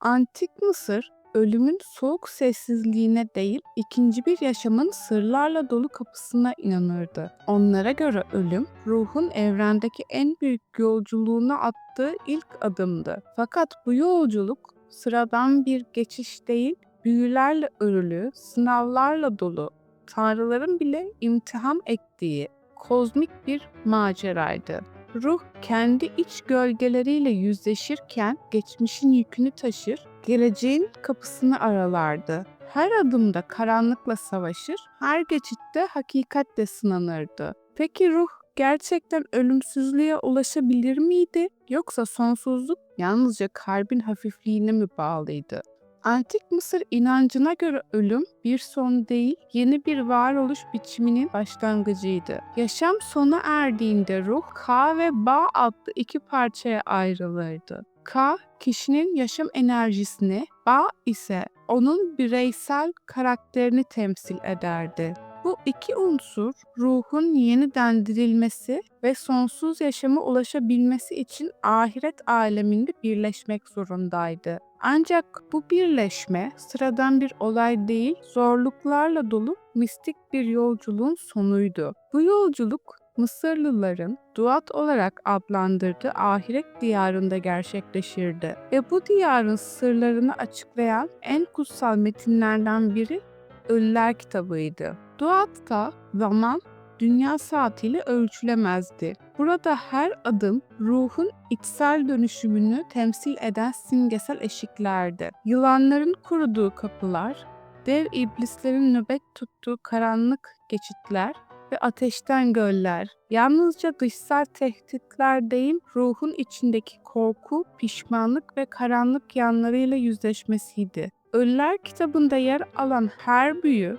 Antik Mısır, ölümün soğuk sessizliğine değil, ikinci bir yaşamın sırlarla dolu kapısına inanırdı. Onlara göre ölüm, ruhun evrendeki en büyük yolculuğuna attığı ilk adımdı. Fakat bu yolculuk sıradan bir geçiş değil, büyülerle örülü, sınavlarla dolu, tanrıların bile imtihan ettiği kozmik bir maceraydı. Ruh kendi iç gölgeleriyle yüzleşirken geçmişin yükünü taşır, geleceğin kapısını aralardı. Her adımda karanlıkla savaşır, her geçitte hakikatle sınanırdı. Peki ruh gerçekten ölümsüzlüğe ulaşabilir miydi? Yoksa sonsuzluk yalnızca kalbin hafifliğine mi bağlıydı? Antik Mısır inancına göre ölüm bir son değil, yeni bir varoluş biçiminin başlangıcıydı. Yaşam sona erdiğinde ruh, Ka ve Ba adlı iki parçaya ayrılırdı. Ka, kişinin yaşam enerjisini, Ba ise onun bireysel karakterini temsil ederdi. Bu iki unsur ruhun yeniden dirilmesi ve sonsuz yaşama ulaşabilmesi için ahiret aleminde birleşmek zorundaydı. Ancak bu birleşme sıradan bir olay değil, zorluklarla dolu mistik bir yolculuğun sonuydu. Bu yolculuk Mısırlıların Duat olarak adlandırdığı ahiret diyarında gerçekleşirdi ve bu diyarın sırlarını açıklayan en kutsal metinlerden biri Ölüler kitabıydı. Duatta zaman dünya saatiyle ölçülemezdi. Burada her adım ruhun içsel dönüşümünü temsil eden simgesel eşiklerdi. Yılanların kuruduğu kapılar, dev iblislerin nöbet tuttuğu karanlık geçitler ve ateşten göller, yalnızca dışsal tehditler değil, ruhun içindeki korku, pişmanlık ve karanlık yanlarıyla yüzleşmesiydi. Ölüler kitabında yer alan her büyü,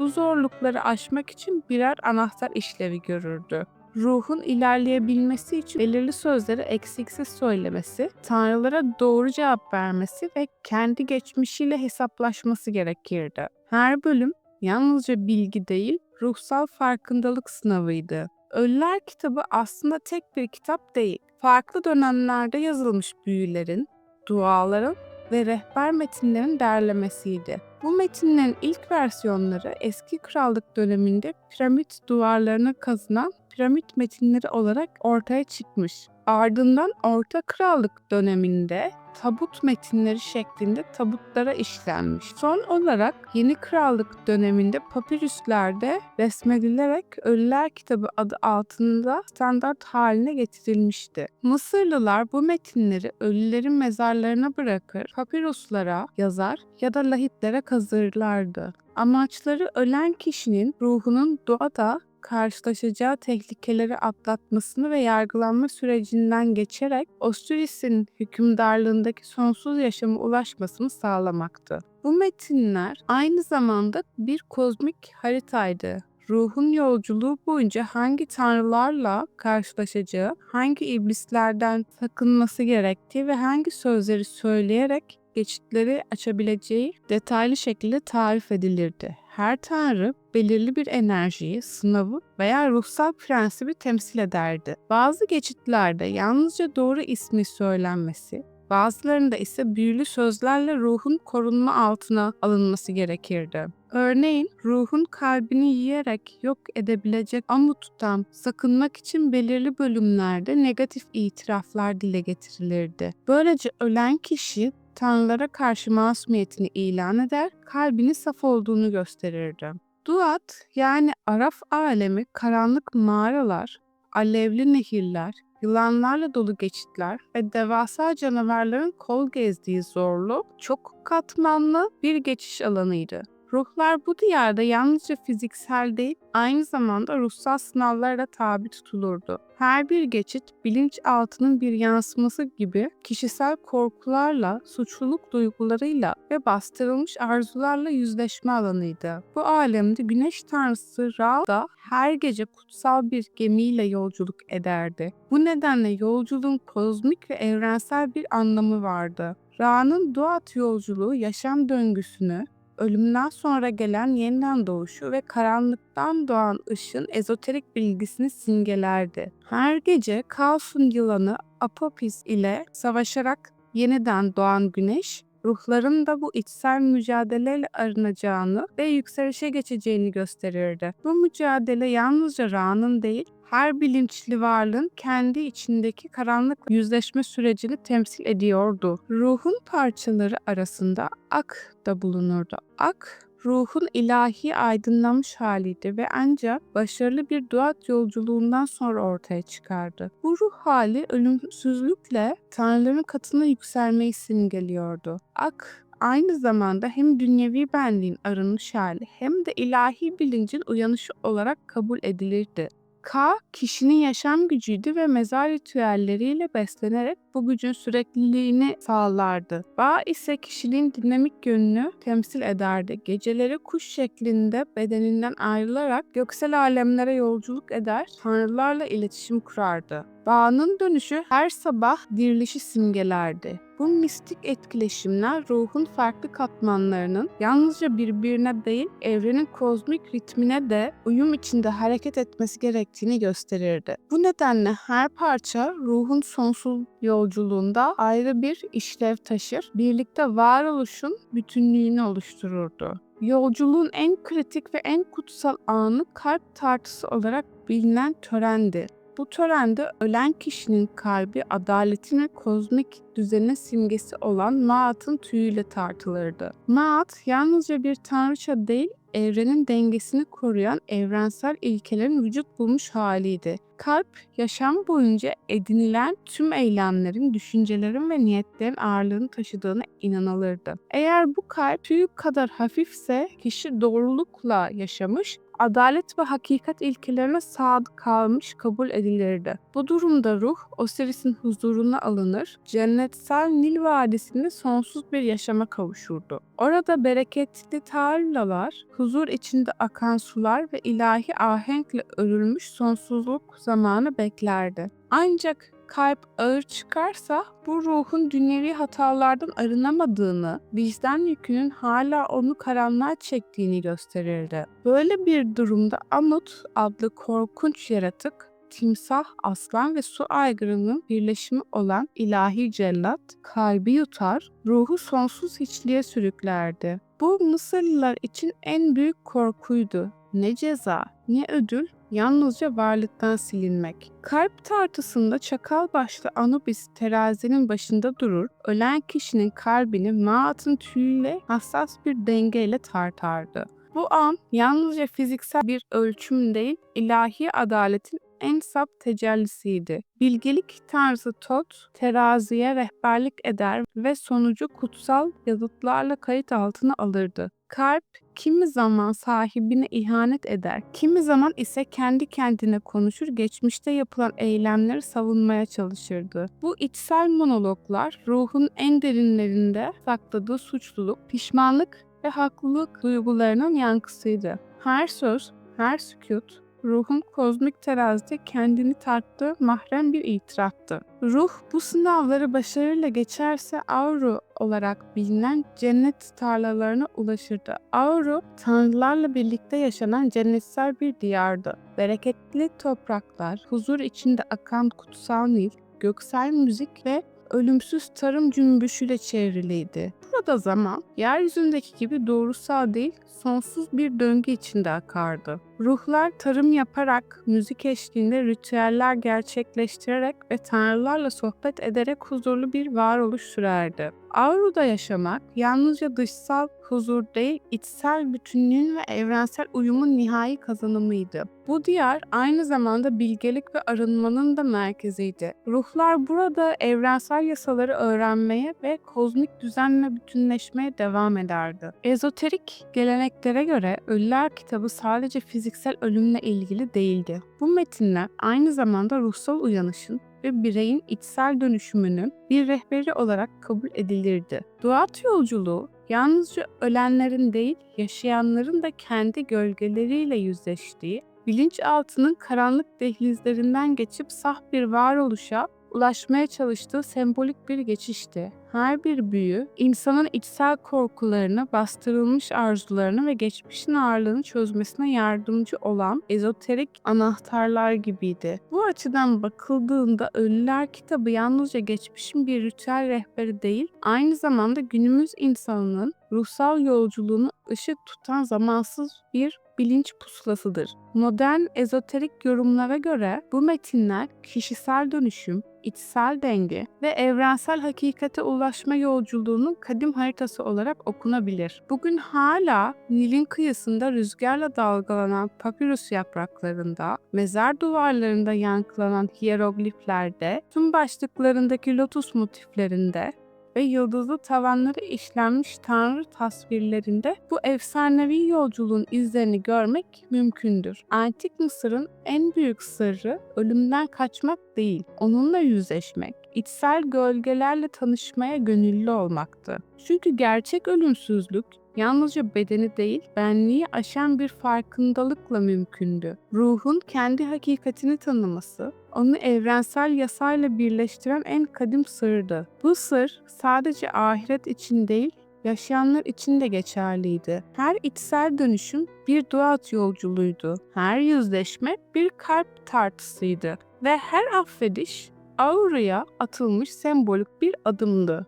bu zorlukları aşmak için birer anahtar işlevi görürdü. Ruhun ilerleyebilmesi için belirli sözleri eksiksiz söylemesi, tanrılara doğru cevap vermesi ve kendi geçmişiyle hesaplaşması gerekirdi. Her bölüm yalnızca bilgi değil, ruhsal farkındalık sınavıydı. Ölüler kitabı aslında tek bir kitap değil. Farklı dönemlerde yazılmış büyülerin, duaların ve rehber metinlerin derlemesiydi. Bu metinlerin ilk versiyonları eski krallık döneminde piramit duvarlarına kazınan piramit metinleri olarak ortaya çıkmış. Ardından Orta Krallık döneminde tabut metinleri şeklinde tabutlara işlenmiş. Son olarak Yeni Krallık döneminde papirüslerde resmedilerek Ölüler Kitabı adı altında standart haline getirilmişti. Mısırlılar bu metinleri ölülerin mezarlarına bırakır, papiruslara yazar ya da lahitlere kazırlardı. Amaçları ölen kişinin ruhunun doğada karşılaşacağı tehlikeleri atlatmasını ve yargılanma sürecinden geçerek Osiris'in hükümdarlığındaki sonsuz yaşama ulaşmasını sağlamaktı. Bu metinler aynı zamanda bir kozmik haritaydı ruhun yolculuğu boyunca hangi tanrılarla karşılaşacağı, hangi iblislerden sakınması gerektiği ve hangi sözleri söyleyerek geçitleri açabileceği detaylı şekilde tarif edilirdi. Her tanrı belirli bir enerjiyi, sınavı veya ruhsal prensibi temsil ederdi. Bazı geçitlerde yalnızca doğru ismi söylenmesi, bazılarında ise büyülü sözlerle ruhun korunma altına alınması gerekirdi. Örneğin ruhun kalbini yiyerek yok edebilecek amuttan sakınmak için belirli bölümlerde negatif itiraflar dile getirilirdi. Böylece ölen kişi tanrılara karşı masumiyetini ilan eder, kalbini saf olduğunu gösterirdi. Duat yani Araf alemi karanlık mağaralar, alevli nehirler, yılanlarla dolu geçitler ve devasa canavarların kol gezdiği zorlu, çok katmanlı bir geçiş alanıydı. Ruhlar bu diyarda yalnızca fiziksel değil, aynı zamanda ruhsal sınavlara tabi tutulurdu. Her bir geçit bilinçaltının bir yansıması gibi kişisel korkularla, suçluluk duygularıyla ve bastırılmış arzularla yüzleşme alanıydı. Bu alemde güneş tanrısı Ra da her gece kutsal bir gemiyle yolculuk ederdi. Bu nedenle yolculuğun kozmik ve evrensel bir anlamı vardı. Ra'nın Duat yolculuğu yaşam döngüsünü, ölümden sonra gelen yeniden doğuşu ve karanlıktan doğan ışın ezoterik bilgisini simgelerdi. Her gece kaosun yılanı Apopis ile savaşarak yeniden doğan güneş, ruhların da bu içsel mücadeleyle arınacağını ve yükselişe geçeceğini gösterirdi. Bu mücadele yalnızca Ra'nın değil, her bilinçli varlığın kendi içindeki karanlıkla yüzleşme sürecini temsil ediyordu. Ruhun parçaları arasında Ak da bulunurdu. Ak, ruhun ilahi aydınlanmış haliydi ve ancak başarılı bir duat yolculuğundan sonra ortaya çıkardı. Bu ruh hali ölümsüzlükle Tanrıların katına yükselmeyi simgeliyordu. Ak aynı zamanda hem dünyevi benliğin arınmış hali hem de ilahi bilincin uyanışı olarak kabul edilirdi. Ka, kişinin yaşam gücüydü ve mezar ritüelleriyle beslenerek bu gücün sürekliliğini sağlardı. Ba ise kişiliğin dinamik yönünü temsil ederdi. Geceleri kuş şeklinde bedeninden ayrılarak göksel alemlere yolculuk eder, tanrılarla iletişim kurardı. Bağının dönüşü her sabah dirilişi simgelerdi. Bu mistik etkileşimler ruhun farklı katmanlarının yalnızca birbirine değil evrenin kozmik ritmine de uyum içinde hareket etmesi gerektiğini gösterirdi. Bu nedenle her parça ruhun sonsuz yolculuğunda ayrı bir işlev taşır, birlikte varoluşun bütünlüğünü oluştururdu. Yolculuğun en kritik ve en kutsal anı kalp tartısı olarak bilinen törendi. Bu törende ölen kişinin kalbi adaletin ve kozmik düzenin simgesi olan Maat'ın tüyüyle tartılırdı. Maat yalnızca bir tanrıça değil, evrenin dengesini koruyan evrensel ilkelerin vücut bulmuş haliydi. Kalp, yaşam boyunca edinilen tüm eylemlerin, düşüncelerin ve niyetlerin ağırlığını taşıdığına inanılırdı. Eğer bu kalp tüy kadar hafifse kişi doğrulukla yaşamış, adalet ve hakikat ilkelerine sadık kalmış kabul edilirdi. Bu durumda ruh Osiris'in huzuruna alınır, cennetsel Nil Vadisi'nde sonsuz bir yaşama kavuşurdu. Orada bereketli tarlalar, huzur içinde akan sular ve ilahi ahenkle örülmüş sonsuzluk zamanı beklerdi. Ancak kalp ağır çıkarsa bu ruhun dünyevi hatalardan arınamadığını, vicdan yükünün hala onu karanlığa çektiğini gösterirdi. Böyle bir durumda Amut adlı korkunç yaratık timsah, aslan ve su aygırının birleşimi olan ilahi cellat kalbi yutar, ruhu sonsuz hiçliğe sürüklerdi. Bu Mısırlılar için en büyük korkuydu. Ne ceza, ne ödül, yalnızca varlıktan silinmek. Kalp tartısında çakal başlı Anubis terazinin başında durur, ölen kişinin kalbini Maat'ın tüyüyle hassas bir dengeyle tartardı. Bu an yalnızca fiziksel bir ölçüm değil, ilahi adaletin en sap tecellisiydi. Bilgelik tarzı Tot, teraziye rehberlik eder ve sonucu kutsal yazıtlarla kayıt altına alırdı. Kalp kimi zaman sahibine ihanet eder, kimi zaman ise kendi kendine konuşur, geçmişte yapılan eylemleri savunmaya çalışırdı. Bu içsel monologlar ruhun en derinlerinde sakladığı suçluluk, pişmanlık ve haklılık duygularının yankısıydı. Her söz, her sükut, ruhun kozmik terazide kendini tarttığı mahrem bir itiraftı. Ruh bu sınavları başarıyla geçerse Auru olarak bilinen cennet tarlalarına ulaşırdı. Auru, tanrılarla birlikte yaşanan cennetsel bir diyardı. Bereketli topraklar, huzur içinde akan kutsal Nil, göksel müzik ve ölümsüz tarım cümbüşüyle çevriliydi. Burada zaman yeryüzündeki gibi doğrusal değil, sonsuz bir döngü içinde akardı. Ruhlar tarım yaparak, müzik eşliğinde ritüeller gerçekleştirerek ve tanrılarla sohbet ederek huzurlu bir varoluş sürerdi. Auru'da yaşamak yalnızca dışsal huzur değil, içsel bütünlüğün ve evrensel uyumun nihai kazanımıydı. Bu diyar aynı zamanda bilgelik ve arınmanın da merkeziydi. Ruhlar burada evrensel yasaları öğrenmeye ve kozmik düzenle bütünleşmeye devam ederdi. Ezoterik geleneklere göre Ölüler kitabı sadece fiziksel ölümle ilgili değildi. Bu metinler aynı zamanda ruhsal uyanışın ve bireyin içsel dönüşümünün bir rehberi olarak kabul edilirdi. Duat yolculuğu yalnızca ölenlerin değil, yaşayanların da kendi gölgeleriyle yüzleştiği, bilinçaltının karanlık dehlizlerinden geçip saf bir varoluşa ulaşmaya çalıştığı sembolik bir geçişti. Her bir büyü, insanın içsel korkularını, bastırılmış arzularını ve geçmişin ağırlığını çözmesine yardımcı olan ezoterik anahtarlar gibiydi. Bu açıdan bakıldığında Ölüler kitabı yalnızca geçmişin bir ritüel rehberi değil, aynı zamanda günümüz insanının ruhsal yolculuğunu ışık tutan zamansız bir bilinç pusulasıdır. Modern ezoterik yorumlara göre bu metinler kişisel dönüşüm, içsel denge ve evrensel hakikate ulaşma yolculuğunun kadim haritası olarak okunabilir. Bugün hala Nil'in kıyısında rüzgarla dalgalanan papyrus yapraklarında, mezar duvarlarında yankılanan hierogliflerde, tüm başlıklarındaki lotus motiflerinde ve yıldızlı tavanları işlenmiş tanrı tasvirlerinde bu efsanevi yolculuğun izlerini görmek mümkündür. Antik Mısır'ın en büyük sırrı ölümden kaçmak değil, onunla yüzleşmek, içsel gölgelerle tanışmaya gönüllü olmaktı. Çünkü gerçek ölümsüzlük yalnızca bedeni değil, benliği aşan bir farkındalıkla mümkündü. Ruhun kendi hakikatini tanıması, onu evrensel yasayla birleştiren en kadim sırdı. Bu sır sadece ahiret için değil, yaşayanlar için de geçerliydi. Her içsel dönüşüm bir duat yolculuğuydu. Her yüzleşme bir kalp tartısıydı ve her affediş auraya atılmış sembolik bir adımdı.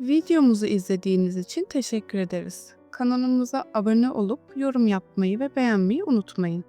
Videomuzu izlediğiniz için teşekkür ederiz. Kanalımıza abone olup yorum yapmayı ve beğenmeyi unutmayın.